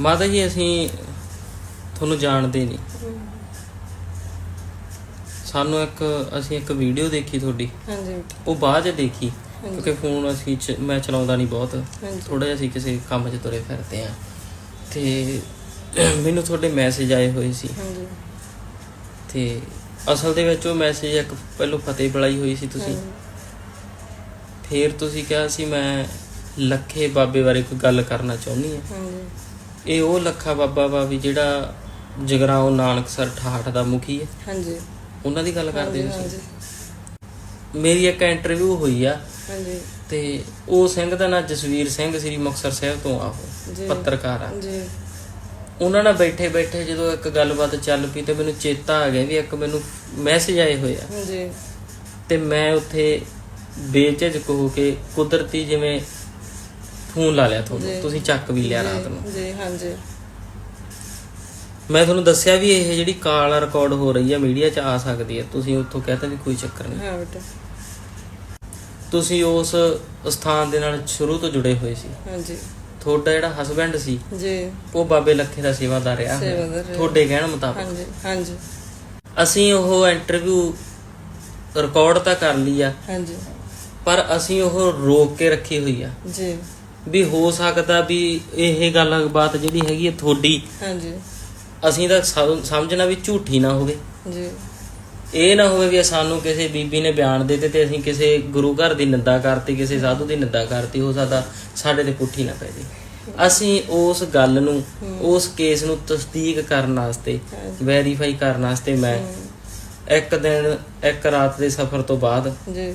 ਮਾਤਾ ਜੀ ਅਸੀਂ ਤੁਹਾਨੂੰ ਜਾਣਦੇ ਨਹੀਂ। ਸਾਨੂੰ ਇੱਕ ਅਸੀਂ ਇੱਕ ਵੀਡੀਓ ਦੇਖੀ ਤੁਹਾਡੀ। ਹਾਂਜੀ। ਉਹ ਬਾਅਦ ਚ ਦੇਖੀ ਕਿਉਂਕਿ ਫੋਨ ਅਸੀਂ ਮੈਂ ਚਲਾਉਂਦਾ ਨਹੀਂ ਬਹੁਤ। ਥੋੜਾ ਜਿਹਾ ਅਸੀਂ ਕਿਸੇ ਕੰਮ 'ਚ ਤੁਰੇ ਫਿਰਦੇ ਆ ਤੇ ਮੈਨੂੰ ਤੁਹਾਡੇ ਮੈਸੇਜ ਆਏ ਹੋਏ ਸੀ। ਹਾਂਜੀ। ਤੇ ਅਸਲ ਦੇ ਵਿੱਚ ਉਹ ਮੈਸੇਜ ਇੱਕ ਪਹਿਲੋਂ ਫਤਿਹ ਬੁਲਾਈ ਹੋਈ ਸੀ ਤੁਸੀਂ। ਫਿਰ ਤੁਸੀਂ ਕਿਹਾ ਸੀ ਮੈਂ ਲੱਖੇ ਬਾਬੇ ਬਾਰੇ ਕੋਈ ਗੱਲ ਕਰਨਾ ਚਾਹੁੰਦੀ ਹਾਂ। ਹਾਂਜੀ। ਇਹ ਉਹ ਲੱਖਾ ਬਾਬਾ ਵਾ ਵੀ ਜਿਹੜਾ ਜਗਰਾਉਂ ਨਾਨਕਸਰ ਠਾਠ ਦਾ ਮੁਖੀ ਹੈ। ਹਾਂਜੀ। ਉਹਨਾਂ ਦੀ ਗੱਲ ਕਰਦੇ ਹੋ ਹਾਂਜੀ। ਤੁਸੀਂ ਮੇਰੀ ਇੱਕ ਇੰਟਰਵਿਊ ਹੋਈ ਆ। ਹਾਂਜੀ। ਤੇ ਉਹ ਸਿੰਘ ਦਾ ਨਾਂ ਜਸਵੀਰ ਸਿੰਘ ਸ੍ਰੀ ਮੁਕਤਸਰ ਸਾਹਿਬ ਤੋਂ ਆ ਉਹ। ਪੱਤਰਕਾਰ ਆ। ਜੀ। ਉਹਨਾਂ ਨਾਲ ਬੈਠੇ ਬੈਠੇ ਜਦੋਂ ਇੱਕ ਗੱਲਬਾਤ ਚੱਲ ਪਈ ਤੇ ਮੈਨੂੰ ਚੇਤਾ ਆ ਗਿਆ ਵੀ ਇੱਕ ਮੈਨੂੰ ਮੈਸੇਜ ਆਏ ਹੋਏ ਆ। ਤੇ ਮੈਂ ਉੱਥੇ ਬੇਝਿਜਕ ਹੋ ਕੇ ਕੁਦਰਤੀ ਜਿਵੇਂ ਫੋਨ ਲਾ ਲਿਆ ਤੁਹਾਨੂੰ। ਜੀ। ਤੁਸੀਂ ਚੱਕ ਵੀ ਲਿਆ ਰਾਤ ਨੂੰ। ਜੀ ਹਾਂਜੀ। ਮੈਂ ਤੁਹਾਨੂੰ ਦੱਸਿਆ ਵੀ ਇਹ ਜਿਹੜੀ ਕਾਲ ਰਿਕਾਰਡ ਹੋ ਰਹੀ ਹੈ ਮੀਡੀਆ 'ਚ ਆ ਸਕਦੀ ਹੈ ਤੁਸੀਂ ਉੱਥੋਂ ਕਹਤਾ ਵੀ ਕੋਈ ਚੱਕਰ ਨਹੀਂ। ਹਾਂ ਬੇਟਾ। ਤੁਸੀਂ ਉਸ ਸਥਾਨ ਦੇ ਨਾਲ ਸ਼ੁਰੂ ਤੋਂ ਜੁੜੇ ਹੋਏ ਸੀ। ਹਾਂਜੀ। ਤੁਹਾਡਾ ਜਿਹੜਾ ਹਸਬੰਡ ਸੀ ਜੀ। ਉਹ ਬਾਬੇ ਲੱਖੇ ਦਾ ਸੇਵਾਦਾਰ ਰਿਹਾ ਹੋਇਆ। ਸੇਵਾਦਾਰ ਰਿਹਾ। ਤੁਹਾਡੇ ਕਹਿਣ ਮੁਤਾਬਕ। ਹਾਂਜੀ ਹਾਂਜੀ। ਅਸੀਂ ਉਹ ਇੰਟਰਵਿਊ ਰਿਕਾਰਡ ਤਾਂ ਕਰ ਲਈ ਆ। ਹਾਂਜੀ। ਪਰ ਅਸੀਂ ਉਹ ਰੋਕ ਕੇ ਰੱਖੀ ਹੋਈ ਆ। ਜੀ। ਵੀ ਹੋ ਸਕਦਾ ਵੀ ਇਹ ਗੱਲਬਾਤ ਜਿਹੜੀ ਹੈਗੀ ਹੈ ਤੁਹਾਡੀ ਹਾਂਜੀ। ਅਸੀਂ ਤਾਂ ਸਮ- ਸਮਝਣਾ ਵੀ ਝੂਠੀ ਨਾ ਹੋਵੇ। ਜੀ। ਇਹ ਨਾ ਹੋਵੇ ਵੀ ਸਾਨੂੰ ਕਿਸੇ ਬੀਬੀ ਨੇ ਬਿਆਨ ਦਿੱਤੇ ਤੇ ਅਸੀਂ ਕਿਸੇ ਗੁਰੂ ਘਰ ਦੀ ਨਿੰਦਾ ਕਰਤੀ ਕਿਸੇ ਸਾਧੂ ਦੀ ਨਿੰਦਾ ਕਰਤੀ ਹੋ ਸਕਦਾ ਸਾਡੇ ਤੇ ਪੁੱਠੀ ਨਾ ਪੈ ਜੇ। ਅਸੀਂ ਉਸ ਗੱਲ ਨੂੰ ਉਸ ਕੇਸ ਨੂੰ ਤਸਦੀਕ ਕਰਨ ਵਾਸਤੇ ਵੈਰੀਫਾਈ ਕਰਨ ਵਾਸਤੇ ਮੈਂ ਇੱਕ ਦਿਨ ਇੱਕ ਰਾਤ ਦੇ ਸਫ਼ਰ ਤੋਂ ਬਾਅਦ ਜੀ।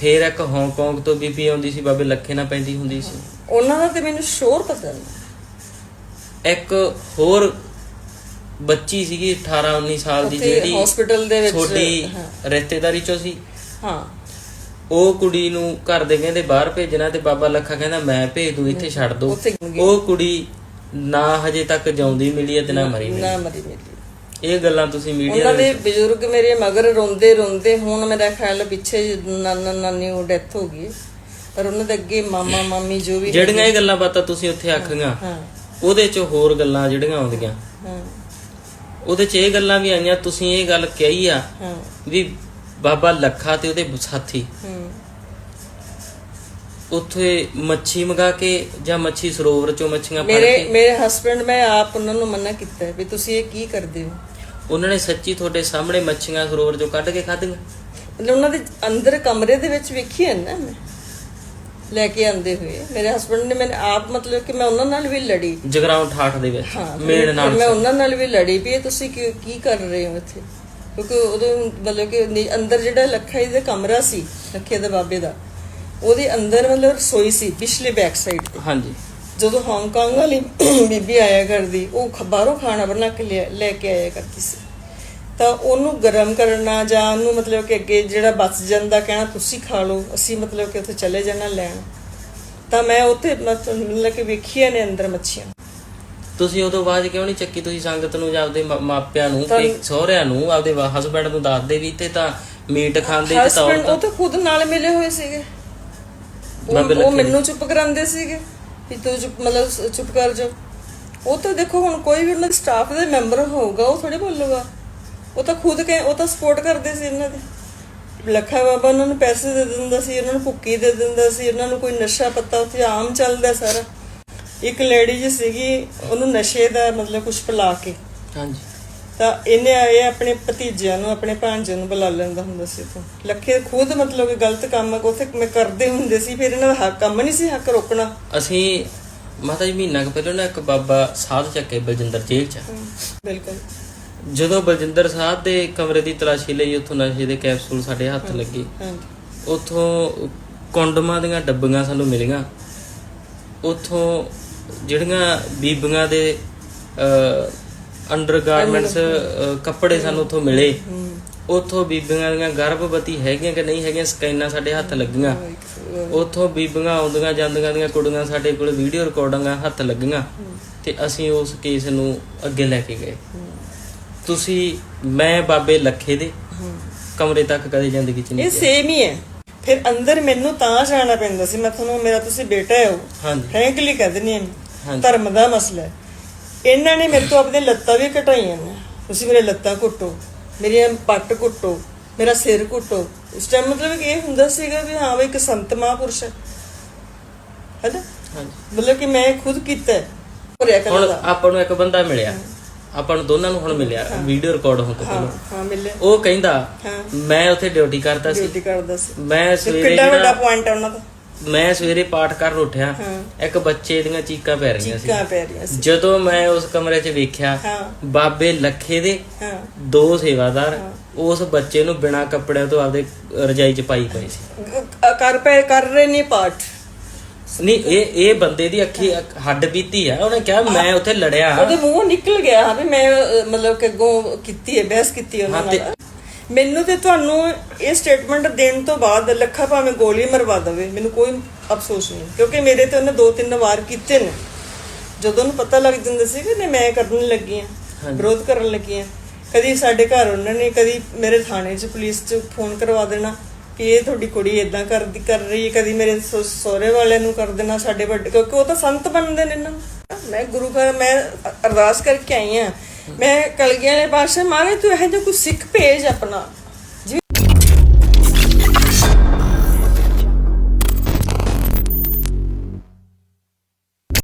ਫੇਰ ਇੱਕ ਹਾਂਗਕਾਂਗ ਤੋਂ ਬੀਬੀ ਆਉਂਦੀ ਸੀ ਬਾਬੇ ਲੱਖੇ ਨਾਲ ਪੈਂਦੀ ਹੁੰਦੀ ਸੀ। ਉਹਨਾਂ ਦਾ ਤੇ ਮੈਨੂੰ ਸ਼ੋਰ ਨਹੀਂ ਇੱਕ ਹੋਰ ਬੱਚੀ ਸੀਗੀ 18 19 ਸਾਲ ਦੀ ਜਿਹੜੀ hospital ਦੇ ਵਿੱਚ, ਛੋਟੀ। ਰਿਸ਼ਤੇਦਾਰੀ ਚੋਂ ਸੀ। ਹਾਂ। ਉਹ ਕੁੜੀ ਨੂੰ ਘਰ ਦੇ ਕਹਿੰਦੇ ਬਾਹਰ ਭੇਜਣਾ ਤੇ ਬਾਬਾ ਲੱਖਾ ਕਹਿੰਦਾ ਮੈਂ ਭੇਜ ਦੂੰ ਇੱਥੇ ਛੱਡ ਦੋ। ਉਹ ਕੁੜੀ ਨਾ ਹਜੇ ਤੱਕ ਜਿਉਂਦੀ ਮਿਲੀ ਹੈ ਤੇ ਨਾ ਮਰੀ ਮਿਲੀ। ਨਾ ਮਰੀ ਮੇਰੀ ਇਹ ਗੱਲਾਂ ਤੁਸੀਂ ਮੀਡੀਆ ਉਹਨਾਂ ਦੇ ਬਜ਼ੁਰਗ ਮੇਰੇ ਮਗਰ ਰੋਂਦੇ ਰੋਂਦੇ ਹੁਣ ਮੇਰਾ ਖਿਆਲ ਪਿੱਛੇ ਨਾਨਾ ਨਾਨੀ ਉਹ ਡੈਥ ਹੋ ਗਈ। ਪਰ ਉਹਨਾਂ ਦੇ ਅੱਗੇ ਮਾਮਾ ਮਾਮੀ ਜੋ ਵੀ ਜਿਹੜੀਆਂ ਇਹ ਗੱਲਾਂ ਬਾਤਾਂ ਤੁਸੀਂ ਉੱਥੇ ਆਖੀਆਂ ਹਾਂ। ਉਹਦੇ ਚ ਹੋਰ ਗੱਲਾਂ ਜਿਹੜੀਆਂ ਆਉਂਦੀਆਂ। ਹਾਂ। ਉਹਦੇ ਚ ਇਹ ਗੱਲਾਂ ਵੀ ਆਈਆਂ ਤੁਸੀਂ ਇਹ ਗੱਲ ਕਹੀ ਆ ਹਾਂ। ਵੀ ਬਾਬਾ ਲੱਖਾ ਤੇ ਉਹਦੇ ਸਾਥੀ। ਹੂੰ। ਉੱਥੇ ਮੱਛੀ ਮੰਗਾ ਕੇ ਜਾਂ ਮੱਛੀ ਸਰੋਵਰ ਚੋਂ ਮੱਛੀਆਂ ਫੜ ਮੇਰੇ ਕੇ ਮੇਰੇ ਹਸਬੰਡ ਮੈਂ ਆਪ ਉਹਨਾਂ ਨੂੰ ਮਨਾ ਕੀਤਾ ਹੈ ਵੀ ਤੁਸੀਂ ਇਹ ਕੀ ਕਰਦੇ ਹੋ? ਉਹਨਾਂ ਨੇ ਸੱਚੀ ਤੁਹਾਡੇ ਸਾਹਮਣੇ ਮੱਛੀਆਂ ਸਰੋਵਰ ਚੋਂ ਕੱਢ ਕੇ ਖਾਧੀਆਂ। ਮਤਲਬ ਉਹਨਾਂ ਦੇ ਅੰਦਰ ਕਮਰੇ ਦੇ ਵਿੱਚ ਵੇਖੀ ਹੈ ਨਾ ਮੈਂ? ਲੈ ਕੇ ਆਂਦੇ ਹੋਏ। ਮੇਰੇ ਹਸਬੰਡ ਨੇ ਮੈਨੂੰ ਆਪ ਮਤਲਬ ਕਿ ਮੈਂ ਉਹਨਾਂ ਨਾਲ ਵੀ ਲੜੀ। ਜਗਰਾਉਂ ਠਾਠ ਦੇ ਵਿੱਚ ਹਾਂ ਫਿਰ ਨਾਲ ਮੈਂ ਉਹਨਾਂ ਨਾਲ ਵੀ ਲੜੀ ਵੀ ਇਹ ਤੁਸੀਂ ਕੀ ਕੀ ਕਰ ਰਹੇ ਹੋ ਇੱਥੇ? ਕਿਉਂਕਿ ਉਦੋਂ ਮਤਲਬ ਕਿ ਨੀ- ਅੰਦਰ ਜਿਹੜਾ ਲੱਖਾ ਜੀ ਦਾ ਕਮਰਾ ਸੀ ਲੱਖੇ ਦੇ ਬਾਬੇ ਦਾ ਉਹਦੇ ਅੰਦਰ ਮਤਲਬ ਰਸੋਈ ਸੀ ਪਿਛਲੇ ਬੈਕ ਸਾਈਡ ਤੇ। ਹਾਂਜੀ। ਜਦੋਂ ਹਾਂਗਕਾਂਗ ਵਾਲੀ ਬੀਬੀ ਆਇਆ ਕਰਦੀ ਉਹ ਬਾਹਰੋਂ ਖਾਣਾ ਬਣਾ ਕੇ ਲੈ ਕੇ ਆਇਆ ਕਰਦੀ ਸੀ। ਤਾਂ ਉਹਨੂੰ ਗਰਮ ਕਰਨਾ ਜਾਂ ਉਹਨੂੰ ਮਤਲਬ ਕਿ ਅੱਗੇ ਜਿਹੜਾ ਬਚ ਜਾਂਦਾ ਕਹਿਣਾ ਤੁਸੀਂ ਖਾ ਲਓ ਅਸੀਂ ਮਤਲਬ ਕਿ ਉੱਥੇ ਚਲੇ ਜਾਣਾ ਲੈਣ। ਤਾਂ ਮੈਂ ਉੱਥੇ ਮਤਲਬ ਕਿ ਵੇਖੀਆਂ ਨੇ ਅੰਦਰ ਮੱਛੀਆਂ। ਤੁਸੀਂ ਉਦੋਂ ਬਾਅਦ ਕਿਉਂ ਨਹੀਂ ਚੱਕੀ ਤੁਸੀਂ ਸੰਗਤ ਨੂੰ ਜਾਂ ਆਪਦੇ ਮਾਪਿਆਂ ਨੂੰ ਕਿ ਸਹੁਰਿਆਂ ਨੂੰ ਆਪਦੇ ਹਸਬੰਡ ਨੂੰ ਦੱਸਦੇ ਵੀ ਤੇ ਤਾਂ ਮੀਟ ਖਾਂਦੇ ਤੇ ਤਾਂ ਹਸਬੰਡ ਉਹ ਤਾਂ ਖੁਦ ਨਾਲ ਮਿਲੇ ਹੋਏ ਸੀਗੇ। ਉਹ ਉਹ ਮੈਨੂੰ ਚੁੱਪ ਕਰਾਉਂਦੇ ਸੀਗੇ ਵੀ ਤੂੰ ਚੁੱਪ ਮਤਲਬ ਚੁੱਪ ਕਰ ਜਾ। ਉਹ ਤਾਂ ਦੇਖੋ ਹੁਣ ਕੋਈ ਵੀ ਉਹਨਾਂ ਦੇ ਸਟਾਫ ਦੇ ਮੈਂਬਰ ਹੋਊਗਾ ਉਹ ਥੋੜੇ ਬੋਲੂਗਾ। ਉਹ ਤਾਂ ਖੁਦ ਕਹੇ ਉਹ ਤਾਂ ਸਪੋਰਟ ਕਰਦੇ ਸੀ ਇਹਨਾਂ ਦੇ। ਲੱਖਾ ਬਾਬਾ ਉਹਨਾਂ ਨੂੰ ਪੈਸੇ ਦੇ ਦਿੰਦਾ ਸੀ ਉਹਨਾਂ ਨੂੰ ਭੁੱਕੀ ਦੇ ਦਿੰਦਾ ਸੀ ਉਹਨਾਂ ਨੂੰ ਕੋਈ ਨਸ਼ਾ ਪੱਤਾ ਉੱਥੇ ਆਮ ਚੱਲਦਾ ਸਾਰਾ। ਇੱਕ ਲੇਡੀ ਜੀ ਸੀਗੀ ਉਹਨੂੰ ਨਸ਼ੇ ਦਾ ਮਤਲਬ ਕੁਝ ਪਿਲਾ ਕੇ। ਹਾਂਜੀ। ਤਾਂ ਇਹਨੇ ਇਹ ਆਪਣੇ ਭਤੀਜਿਆਂ ਨੂੰ ਆਪਣੇ ਭਾਂਜੇ ਨੂੰ ਬੁਲਾ ਲੈਂਦਾ ਹੁੰਦਾ ਸੀ ਤੋਂ ਲੱਖੇ ਖੁਦ ਮਤਲਬ ਕਿ ਗਲਤ ਕੰਮ ਉੱਥੇ ਮੈਂ ਕਰਦੇ ਹੁੰਦੇ ਸੀ ਫਿਰ ਇਹਨਾਂ ਦਾ ਹੱਕ ਕੰਮ ਨਹੀਂ ਸੀ ਹੱਕ ਰੋਕਣਾ। ਅਸੀਂ ਮਾਤਾ ਜੀ ਮਹੀਨਾ ਕੁ ਪਹਿਲਾਂ ਨਾ ਇੱਕ ਬਾਬਾ ਸਾਧ ਚੱਕੇ ਬਲਜਿੰਦਰ ਜੇਲ੍ਹ ਚ। ਬਿਲਕੁਲ। ਜਦੋਂ ਬਲਜਿੰਦਰ ਸਾਧ ਦੇ ਕਮਰੇ ਦੀ ਤਲਾਸ਼ੀ ਲਈ ਉੱਥੋਂ ਨਸ਼ੇ ਦੇ ਕੈਪਸੂਲ ਸਾਡੇ ਹੱਥ ਲੱਗੇ ਉੱਥੋਂ ਕੰਡਮਾਂ ਦੀਆਂ ਡੱਬੀਆਂ ਸਾਨੂੰ ਮਿਲੀਆਂ। ਉੱਥੋਂ ਜਿਹੜੀਆਂ ਬੀਬੀਆਂ ਦੇ ਅ ਅੰਡਰਗਾਰਮੈਂਟਸ ਕੱਪੜੇ ਸਾਨੂੰ ਉੱਥੋਂ ਮਿਲੇ। ਉੱਥੋਂ ਬੀਬੀਆਂ ਦੀਆਂ ਗਰਭਵਤੀ ਹੈਗੀਆਂ ਕਿ ਨਹੀਂ ਹੈਗੀਆਂ ਸਕੈਨਾਂ ਸਾਡੇ ਹੱਥ ਲੱਗੀਆਂ। ਉੱਥੋਂ ਬੀਬੀਆਂ ਆਉਂਦੀਆਂ ਜਾਂਦੀਆਂ ਦੀਆਂ ਕੁੜੀਆਂ ਸਾਡੇ ਕੋਲ ਵੀਡੀਓ ਰਿਕਾਰਡਿੰਗਾਂ ਹੱਥ ਲੱਗੀਆਂ ਤੇ ਅਸੀਂ ਉਸ ਕੇਸ ਨੂੰ ਅੱਗੇ ਲੈ ਕੇ ਗਏ। ਤੁਸੀਂ ਮੈਂ ਬਾਬੇ ਲੱਖੇ ਦੇ ਕਮਰੇ ਤੱਕ ਕਦੇ ਜ਼ਿੰਦਗੀ ਚ ਇਹ ਸੇਮ ਹੀ ਹੈ। ਫਿਰ ਅੰਦਰ ਮੈਨੂੰ ਤਾਂ ਜਾਣਾ ਪੈਂਦਾ ਸੀ। ਮੈਂ ਤੁਹਾਨੂੰ ਮੇਰਾ ਤੁਸੀਂ ਬੇਟਾ ਹੋ ਹਾਂਜੀ। ਫ੍ਰੈਂਕਲੀ ਕਹਿ ਹਾਂ। ਹਾਂਜੀ। ਧਰਮ ਦਾ ਮਸਲਾ ਹੈ। ਇਹਨਾਂ ਨੇ ਮੇਰੇ ਤੋਂ ਆਪਣੀਆਂ ਲੱਤਾਂ ਵੀ ਘਟਾਈਆਂ ਨੇ। ਤੁਸੀਂ ਮੇਰੇ ਲੱਤਾਂ ਘੁੱਟੋ ਮੇਰੀਆਂ ਪੱਟ ਘੁੱਟੋ ਮੇਰਾ ਸਿਰ ਘੁੱਟੋ ਉਸ ਟਾਈਮ ਮਤਲਬ ਕਿ ਇਹ ਹੁੰਦਾ ਸੀਗਾ ਵੀ ਹਾਂ ਵੀ ਇੱਕ ਸੰਤ ਮਹਾਂਪੁਰਸ਼ ਹੈ। ਹੈਨਾ? ਹਾਂਜੀ। ਮਤਲਬ ਕਿ ਮੈਂ ਖੁਦ ਕੀਤਾ ਭਰਿਆ ਹੁਣ ਕਰਦਾ ਆਪਾਂ ਨੂੰ ਇੱਕ ਬੰਦਾ ਮਿਲਿਆ। ਆਪਾਂ ਨੂੰ ਦੋਨਾਂ ਨੂੰ ਹੁਣ ਮਿਲਿਆ। ਵੀਡੀਓ ਰਿਕਾਰਡ ਹੋ ਕੇ ਹਾਂ ਹਾਂ ਮਿਲੇ ਉਹ ਕਹਿੰਦਾ ਹਾਂ। ਮੈਂ ਉੱਥੇ ਡਿਊਟੀ ਕਰਦਾ ਸੀ। ਡਿਊਟੀ ਕਰਦਾ ਸੀ। ਮੈਂ ਸਵੇਰੇ ਕਿੱਡਾ ਵੱਡਾ ਜਿਹੜਾ ਪੁਆਇੰਟ ਹੈ ਉਹਨਾਂ ਦਾ? ਮੈਂ ਸਵੇਰੇ ਪਾਠ ਕਰਨ ਉੱਠਿਆ। ਇੱਕ ਬੱਚੇ ਦੀਆਂ ਚੀਕਾਂ ਪੈ ਰਹੀਆਂ ਸੀ। ਕਾ ਪੈ ਰਹੀਆਂ ਸੀ। ਜਦੋਂ ਮੈਂ ਉਸ ਕਮਰੇ 'ਚ ਵੇਖਿਆ ਬਾਬੇ ਲੱਖੇ ਦੇ ਦੋ ਸੇਵਾਦਾਰ ਉਸ ਬੱਚੇ ਨੂੰ ਬਿਨਾਂ ਕੱਪੜਿਆਂ ਤੋਂ ਆਪਦੇ ਰਜਾਈ 'ਚ ਪਾਈ ਪਈ ਸੀ। ਕਰ ਪਏ ਕਰ ਰਹੇ ਨੇ ਪਾਠ? ਨਹੀਂ ਇਹ ਇਹ ਬੰਦੇ ਦੀ ਅੱਖੀ ਹੱਡ ਬੀਤੀ ਆ। ਉਹਨੇ ਕਿਹਾ ਮੈਂ ਉੱਥੇ ਲੜਿਆ ਉਹਦੇ ਮੂੰਹੋਂ ਨਿਕਲ ਗਿਆ ਹਾਂ ਵੀ ਮੈਂ ਮਤਲਬ ਕਿ ਅੱਗੋਂ ਕੀਤੀ ਹੈ ਬਹਿਸ ਕੀਤੀ ਉਹਨਾਂ ਨਾਲ। ਮੈਨੂੰ ਤੇ ਤੁਹਾਨੂੰ ਇਹ ਸਟੇਟਮੈਂਟ ਦੇਣ ਤੋਂ ਬਾਅਦ ਲੱਖਾ ਭਾਵੇਂ ਗੋਲੀ ਮਰਵਾ ਦੇਵੇ ਮੈਨੂੰ ਕੋਈ ਅਫਸੋਸ ਨਹੀਂ। ਕਿਉਂਕਿ ਮੇਰੇ ਤੇ ਉਹਨੇ ਦੋ ਤਿੰਨ ਵਾਰ ਕੀਤੇ ਨੇ। ਜਦੋਂ ਉਹਨੂੰ ਪਤਾ ਲੱਗ ਜਾਂਦਾ ਸੀ ਕਿ ਨਹੀਂ ਮੈਂ ਕਰਨ ਲੱਗੀ ਆ ਵਿਰੋਧ ਕਰਨ ਲੱਗੀ ਆ ਕਦੀ ਸਾਡੇ ਘਰ ਉਹਨਾਂ ਨੇ ਕਦੀ ਮੇਰੇ ਥਾਣੇ 'ਚ ਪੁਲਿਸ 'ਚ ਫੋਨ ਕਰਵਾ ਦੇਣਾ ਕਿ ਇਹ ਤੁਹਾਡੀ ਕੁੜੀ ਇਦਾਂ ਕਰਦੀ ਕਰ ਰਹੀ ਹੈ। ਕਦੀ ਮੇਰੇ ਸਹੁ- ਸਹੁਰੇ ਵਾਲਿਆਂ ਨੂੰ ਕਰ ਦੇਣਾ ਸਾਡੇ ਵੱਡੇ ਕਿਉਂਕਿ ਉਹ ਤਾਂ ਸੰਤ ਬਣਦੇ ਨੇ ਨਾ। ਮੈਂ ਗੁਰੂ ਘਰ ਮੈਂ ਅਰਦਾਸ ਕਰਕੇ ਆਈ ਆ ਮੈਂ ਕਲਗੀਆਂ ਨੇ ਪਾਸ਼ਾ ਮਾਰੇ ਤੂੰ ਇਹ ਜਿਹਾ ਕੋਈ ਸਿੱਖ ਭੇਜ ਆਪਣਾ।